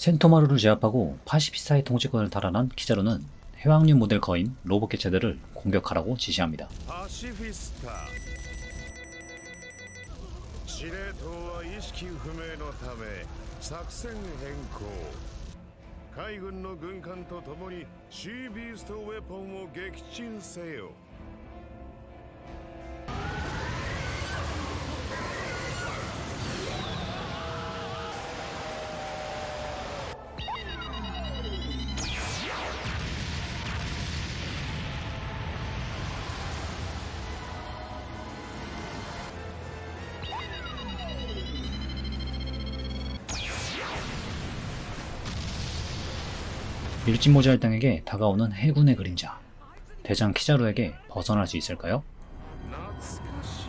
센토마루를 제압하고 파시피스타의 통치권을 달아난 키자루는 해왕류 모델 거인 로봇 개체들을 공격하라고 지시합니다. 일진모자 일당에게 다가오는 해군의 그림자. 대장 키자루에게 벗어날 수 있을까요? 懐